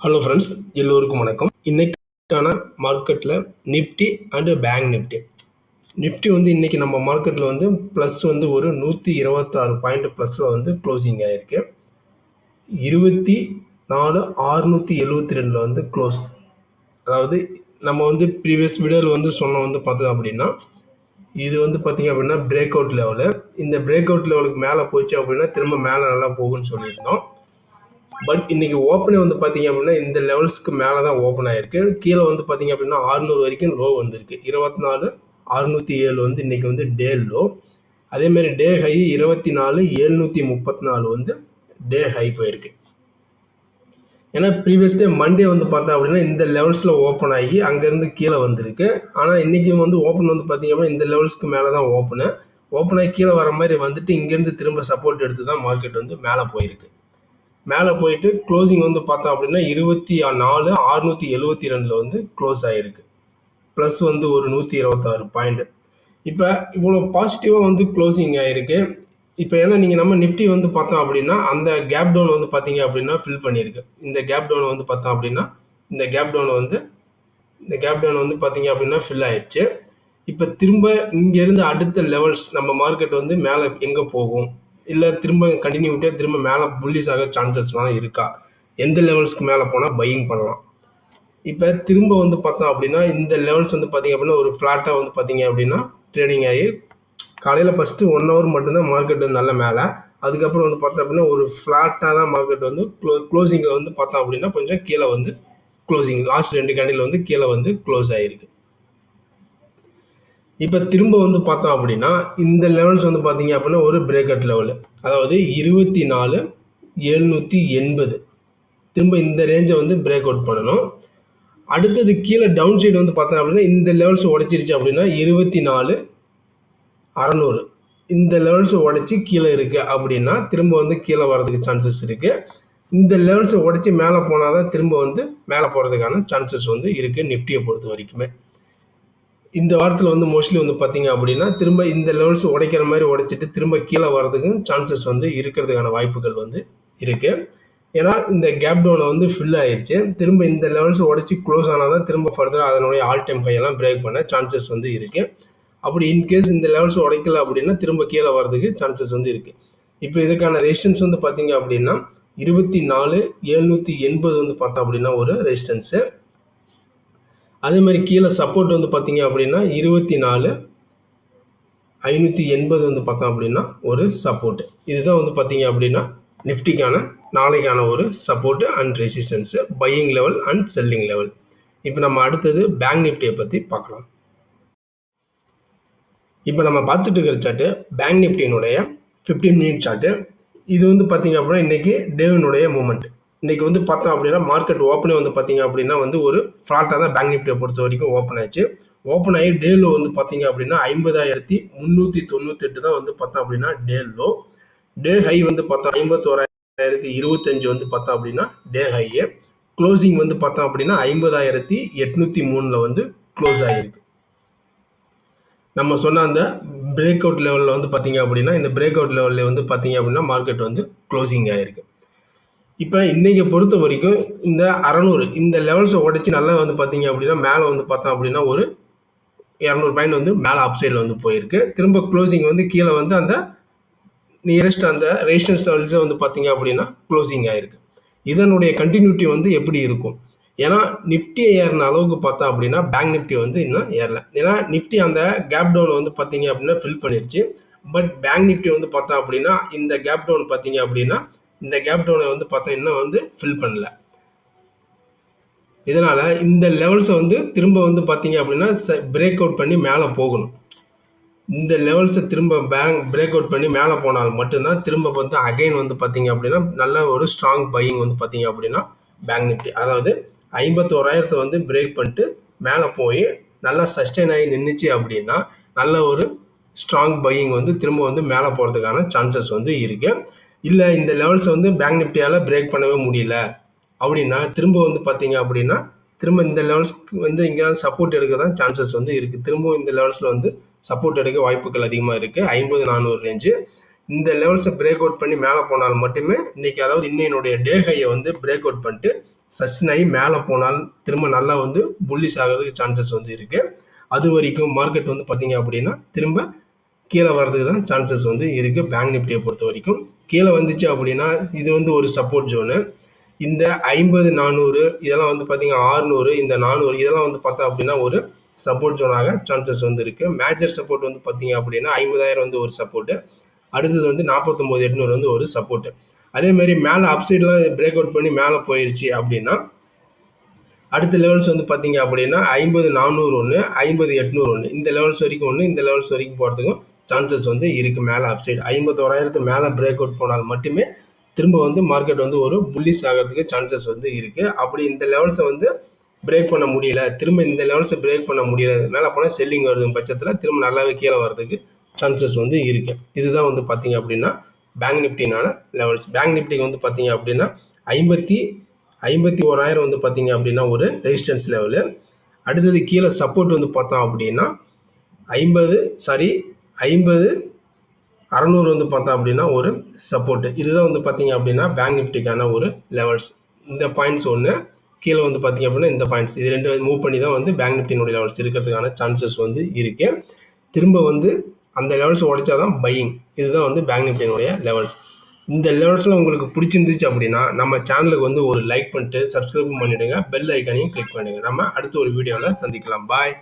Hello friends எல்லோருக்கும் வணக்கம். இன்னைக்கான மார்க்கெட்டில் Nifty and Bank Nifty Nifty வந்து இன்றைக்கி நம்ம மார்க்கெட்டில் வந்து ப்ளஸ் வந்து ஒரு நூற்றி இருபத்தாறு பாயிண்ட் ப்ளஸில் வந்து க்ளோசிங் ஆகிருக்கு இருபத்தி நாலு ஆறுநூற்றி எழுபத்தி ரெண்டில் வந்து க்ளோஸ் அதாவது நம்ம வந்து ப்ரீவியஸ் வீடியோவில் வந்து சொன்ன வந்து பார்த்தோம் அப்படின்னா இது வந்து பார்த்திங்க அப்படின்னா பிரேக் அவுட் லெவலு இந்த பிரேக் அவுட் லெவலுக்கு மேலே போச்சு அப்படின்னா திரும்ப மேலே நல்லா போகும்னு சொல்லியிருந்தோம். பட் இன்னைக்கு ஓப்பனே வந்து பார்த்தீங்க அப்படின்னா இந்த லெவல்ஸ்க்கு மேலே தான் ஓப்பன் ஆயிருக்கு. கீழே வந்து பார்த்தீங்க அப்படின்னா ஆறுநூறு வரைக்கும் லோ வந்திருக்கு. இருபத்தி நாலு அறுநூற்றி ஏழு வந்து இன்றைக்கி வந்து டே லோ அதேமாரி டே ஹை இருபத்தி நாலு எழுநூற்றி முப்பத்தி நாலு வந்து டே ஹை போயிருக்கு. ஏன்னா ப்ரீவியஸ் டே மண்டே வந்து பார்த்தா அப்படின்னா இந்த லெவல்ஸில் ஓப்பன் ஆகி அங்கேருந்து கீழே வந்திருக்கு. ஆனால் இன்றைக்கும் வந்து ஓப்பன் வந்து பார்த்தீங்க அப்படின்னா இந்த லெவல்ஸ்க்கு மேலே தான் ஓப்பனு ஓப்பன் ஆகி கீழே வர மாதிரி வந்துட்டு இங்கேருந்து திரும்ப சப்போர்ட் எடுத்து தான் மார்க்கெட் வந்து மேலே போயிருக்கு. மேலே போயிட்டு க்ளோசிங் வந்து பார்த்தோம் அப்படின்னா இருபத்தி நாலு அறுநூற்றி எழுவத்தி ரெண்டில் வந்து க்ளோஸ் ஆகிருக்கு ப்ளஸ் வந்து ஒரு நூற்றி இருபத்தாறு பாயிண்ட் இப்போ இவ்வளோ பாசிட்டிவாக வந்து க்ளோசிங் ஆகிருக்கு இப்போ ஏன்னா நீங்கள் நம்ம நிஃப்டி வந்து பார்த்தோம் அப்படின்னா அந்த கேப் டவுன் வந்து பார்த்தீங்க அப்படின்னா ஃபில் பண்ணியிருக்கு. இந்த கேப் டவுன் வந்து பார்த்தோம் அப்படின்னா இந்த கேப் டவுன் வந்து இந்த கேப் டவுன் வந்து பார்த்தீங்க அப்படின்னா ஃபில் ஆயிடுச்சு இப்போ திரும்ப இங்கேருந்து அடுத்த லெவல்ஸ் நம்ம மார்க்கெட் வந்து மேலே எங்கே போகும்? இல்லை திரும்ப கண்டினியூட்டியாக திரும்ப மேலே புல்லிஸ் ஆக சான்சஸ்லாம் இருக்கா? எந்த லெவல்ஸ்க்கு மேலே போனால் பையிங் பண்ணலாம்? இப்போ திரும்ப வந்து பார்த்தோம் அப்படின்னா இந்த லெவல்ஸ் வந்து பார்த்தீங்க அப்படின்னா ஒரு ஃப்ளாட்டாக வந்து பார்த்தீங்க அப்படின்னா ட்ரேடிங் ஆகி காலையில் ஃபஸ்ட்டு ஒன் ஹவர் மட்டும்தான் மார்க்கெட் வந்து நல்ல மேலே. அதுக்கப்புறம் வந்து பார்த்தோம் அப்படின்னா ஒரு ஃப்ளாட்டாக தான் மார்க்கெட் வந்து க்ளோ க்ளோசிங்கில் வந்து பார்த்தோம் அப்படின்னா கொஞ்சம் கீழே வந்து க்ளோசிங் லாஸ்ட் ரெண்டு கேண்டில் வந்து கீழே வந்து க்ளோஸ் ஆகிருக்கு இப்போ திரும்ப வந்து பார்த்தோம் அப்படின்னா இந்த லெவல்ஸ் வந்து பார்த்தீங்க அப்படின்னா ஒரு பிரேக்கட் லெவலு அதாவது இருபத்தி நாலு எழுநூற்றி எண்பது. திரும்ப இந்த ரேஞ்சை வந்து பிரேக் அவுட் பண்ணணும். அடுத்தது கீழே டவுன் சைடு வந்து பார்த்தோம் அப்படின்னா இந்த லெவல்ஸ் உடச்சிருச்சு அப்படின்னா இருபத்தி நாலு அறநூறு. இந்த லெவல்ஸ் உடச்சி கீழே இருக்குது அப்படின்னா திரும்ப வந்து கீழே வர்றதுக்கு சான்சஸ் இருக்குது இந்த லெவல்ஸை உடச்சி மேலே போனால் தான் திரும்ப வந்து மேலே போகிறதுக்கான சான்சஸ் வந்து இருக்குது நிஃப்டியை பொறுத்த வரைக்குமே. இந்த வாரத்தில் வந்து மோஸ்ட்லி வந்து பார்த்தீங்க அப்படின்னா திரும்ப இந்த லெவல்ஸ் உடைக்கிற மாதிரி உடைச்சிட்டு திரும்ப கீழே வர்றதுக்கும் சான்சஸ் வந்து இருக்கிறதுக்கான வாய்ப்புகள் வந்து இருக்குது ஏன்னா இந்த கேப் டவுனை வந்து ஃபில் ஆயிடுச்சு திரும்ப இந்த லெவல்ஸ் உடச்சி க்ளோஸ் ஆனால் தான் திரும்ப ஃபர்தராக அதனுடைய ஆல் டைம் கையெல்லாம் பிரேக் பண்ண சான்சஸ் வந்து இருக்குது அப்படி இன்கேஸ் இந்த லெவல்ஸ் உடைக்கல அப்படின்னா திரும்ப கீழே வர்றதுக்கு சான்சஸ் வந்து இருக்குது இப்போ இதுக்கான ரெசிஸ்டன்ஸ் வந்து பார்த்தீங்க அப்படின்னா இருபத்தி நாலு எழுநூற்றி எண்பது வந்து பார்த்தோம் அப்படின்னா ஒரு ரெசிஸ்டன்ஸு அதே மாதிரி கீழே சப்போர்ட் வந்து பார்த்தீங்க அப்படின்னா இருபத்தி நாலு ஐநூற்றி எண்பது வந்து பார்த்தோம் அப்படின்னா ஒரு சப்போர்ட்டு இதுதான் வந்து பார்த்தீங்க அப்படின்னா நிஃப்டிக்கான நாளைக்கான ஒரு support and resistance buying level and selling level இப்போ நம்ம அடுத்தது பேங்க் நிஃப்டியை பற்றி பார்க்கலாம். இப்போ நம்ம பார்த்துட்டு இருக்கிற சார்ட்டு பேங்க் நிஃப்டியினுடைய ஃபிஃப்டீன் மினிட் சார்ட்டு இது வந்து பார்த்தீங்க அப்படின்னா இன்றைக்கி டேவினுடைய மூமெண்ட் இன்றைக்கி வந்து பார்த்தோம் அப்படின்னா மார்க்கெட் ஓப்பனே வந்து பார்த்தீங்க அப்படின்னா வந்து ஒரு ஃப்ளாட்டாக தான் பேங்க் நிஃப்டியை பொறுத்த வரைக்கும் ஓப்பன் ஆச்சு ஓப்பன் ஆகி டேலோ வந்து பார்த்தீங்க அப்படின்னா ஐம்பதாயிரத்தி முந்நூற்றி தொண்ணூத்தெட்டு தான் வந்து பார்த்தோம் அப்படின்னா டே லோ டே ஹை வந்து பார்த்தோம் ஐம்பத்தோராயிரத்தி இருபத்தஞ்சு வந்து பார்த்தோம் அப்படின்னா டே ஹையே க்ளோசிங் வந்து பார்த்தோம் அப்படின்னா ஐம்பதாயிரத்தி எட்நூற்றி மூணில் வந்து க்ளோஸ் ஆகிருக்கு நம்ம சொன்ன அந்த பிரேக் அவுட் லெவலில் வந்து பார்த்தீங்க அப்படின்னா இந்த பிரேக் அவுட் லெவலில் வந்து பார்த்தீங்க அப்படின்னா மார்க்கெட் வந்து க்ளோசிங் ஆகிருக்கு இப்போ இன்றைக்கி பொறுத்த வரைக்கும் இந்த அறநூறு இந்த லெவல்ஸை உடச்சி நல்லா வந்து பார்த்தீங்க அப்படின்னா மேலே வந்து பார்த்தோம் அப்படின்னா ஒரு இரநூறு பாயிண்ட் வந்து மேலே அப்சைடில் வந்து போயிருக்கு. திரும்ப க்ளோசிங் வந்து கீழே வந்து அந்த நியரஸ்ட் அந்த ரேஷன்ஸ் லெவல்ஸை வந்து பார்த்தீங்க அப்படின்னா க்ளோசிங் ஆகிருக்கு இதனுடைய கண்டினியூட்டி வந்து எப்படி இருக்கும்? ஏன்னா நிஃப்டியை ஏறின அளவுக்கு பார்த்தா அப்படின்னா பேங்க் நிஃப்டி வந்து இன்னும் ஏறல. ஏன்னா நிஃப்டி அந்த கேப் டவுன் வந்து பார்த்தீங்க அப்படின்னா ஃபில் பண்ணிருச்சு. பட் பேங்க் நிஃப்டி வந்து பார்த்தா அப்படின்னா இந்த கேப் டவுன் பார்த்தீங்க அப்படின்னா இந்த கேப் டவுனை வந்து பார்த்தா இன்னும் வந்து ஃபில் பண்ணல. இதனால் இந்த லெவல்ஸை வந்து திரும்ப வந்து பார்த்தீங்க அப்படின்னா பிரேக் அவுட் பண்ணி மேலே போகணும். இந்த லெவல்ஸை திரும்ப பேங்க் பிரேக் அவுட் பண்ணி மேலே போனால் மட்டும்தான் திரும்ப வந்து அகைன் வந்து பார்த்தீங்க அப்படின்னா நல்ல ஒரு ஸ்ட்ராங் பையிங் வந்து பார்த்தீங்க அப்படின்னா பேங்க் நிஃப்டி அதாவது ஐம்பத்தோராயிரத்தை வந்து பிரேக் பண்ணிட்டு மேலே போய் நல்லா சஸ்டெயின் ஆகி நின்றுச்சு அப்படின்னா நல்ல ஒரு ஸ்ட்ராங் பையிங் வந்து திரும்ப வந்து மேலே போகிறதுக்கான சான்சஸ் வந்து இருக்குது இல்லை இந்த லெவல்ஸை வந்து பேங்க் நிஃப்டியால் பிரேக் பண்ணவே முடியல. அப்படின்னா திரும்ப வந்து பார்த்தீங்க அப்படின்னா திரும்ப இந்த லெவல்ஸ்க்கு வந்து எங்கேயாவது சப்போர்ட் எடுக்க தான் சான்சஸ் வந்து இருக்குது திரும்பவும் இந்த லெவல்ஸில் வந்து சப்போர்ட் எடுக்க வாய்ப்புகள் அதிகமாக இருக்குது ஐம்பது நானூறு ரேஞ்சு இந்த லெவல்ஸை பிரேக் அவுட் பண்ணி மேலே போனால் மட்டுமே இன்றைக்கி அதாவது இன்னையினுடைய டே ஹையை வந்து பிரேக் அவுட் பண்ணிட்டு சஸ்டின் ஆகி மேலே போனால் திரும்ப நல்லா வந்து புல்லிஷ் ஆகிறதுக்கு சான்சஸ் வந்து இருக்குது அது வரைக்கும் மார்க்கெட் வந்து பார்த்தீங்க அப்படின்னா திரும்ப கீழே வர்றதுக்கு தான் சான்சஸ் வந்து இருக்குது பேங்க் நிஃப்டியை பொறுத்த வரைக்கும். கீழே வந்துச்சு அப்படின்னா இது வந்து ஒரு சப்போர்ட் ஜோனு இந்த ஐம்பது நானூறு இதெல்லாம் வந்து பார்த்திங்கன்னா ஆறுநூறு இந்த நானூறு இதெல்லாம் வந்து பார்த்தா அப்படின்னா ஒரு சப்போர்ட் ஜோனாக சான்சஸ் வந்து இருக்குது மேஜர் சப்போர்ட் வந்து பார்த்தீங்க அப்படின்னா ஐம்பதாயிரம் வந்து ஒரு சப்போர்ட்டு அடுத்தது வந்து நாற்பத்தொம்போது எட்நூறு வந்து ஒரு சப்போர்ட்டு அதேமாரி மேலே அப்சைட்லாம் பிரேக் அவுட் பண்ணி மேலே போயிடுச்சு அப்படின்னா அடுத்த லெவல்ஸ் வந்து பார்த்தீங்க அப்படின்னா ஐம்பது நானூறு ஒன்று ஐம்பது எட்நூறு ஒன்று இந்த லெவல்ஸ் வரைக்கும் ஒன்று இந்த லெவல்ஸ் வரைக்கும் போகிறதுக்கும் சான்சஸ் வந்து இருக்குது மேலே அப்சைடு ஐம்பத்தோராயிரத்து மேலே பிரேக் அவுட் போனால் மட்டுமே திரும்ப வந்து மார்க்கெட் வந்து ஒரு புல்லிஸ் ஆகிறதுக்கு சான்சஸ் வந்து இருக்குது அப்படி இந்த லெவல்ஸை வந்து பிரேக் பண்ண முடியல. திரும்ப இந்த லெவல்ஸை பிரேக் பண்ண முடியல. மேலே போனால் செல்லிங் வருது பட்சத்தில் திரும்ப நல்லாவே கீழே வர்றதுக்கு சான்சஸ் வந்து இருக்குது இதுதான் வந்து பார்த்தீங்க அப்படின்னா பேங்க் நிஃப்டினான லெவல்ஸ் பேங்க் நிஃப்டிக்கு வந்து பார்த்தீங்க அப்படின்னா ஐம்பத்தி ஐம்பத்தி ஓராயிரம் வந்து பார்த்தீங்க அப்படின்னா ஒரு ரெசிஸ்டன்ஸ் லெவலு அடுத்தது கீழே சப்போர்ட் வந்து பார்த்தோம் அப்படின்னா ஐம்பது சாரி ஐம்பது அறநூறு வந்து பார்த்தோம் அப்படின்னா ஒரு சப்போர்ட்டு இதுதான் வந்து பார்த்தீங்க அப்படின்னா பேங்க் நிஃப்டிக்கான ஒரு லெவல்ஸ் இந்த பாயிண்ட்ஸ் ஒன்று கீழே வந்து பார்த்தீங்க அப்படின்னா இந்த பாயிண்ட்ஸ் இது ரெண்டு மூவ் பண்ணி தான் வந்து பேங்க் நிஃப்டினுடைய லெவல்ஸ் இருக்கிறதுக்கான சான்சஸ் வந்து இருக்குது திரும்ப வந்து அந்த லெவல்ஸ் உடைச்சா தான் பையிங் இதுதான் வந்து பேங்க் நிஃப்டினுடைய லெவல்ஸ் இந்த லெவல்ஸில் உங்களுக்கு பிடிச்சிருந்துச்சு அப்படின்னா நம்ம சேனலுக்கு வந்து ஒரு லைக் பண்ணிட்டு சப்ஸ்கிரைப் பண்ணிவிடுங்க பெல் ஐக்கானையும் கிளிக் பண்ணிடுங்க. நம்ம அடுத்த ஒரு வீடியோவில் சந்திக்கலாம். பாய்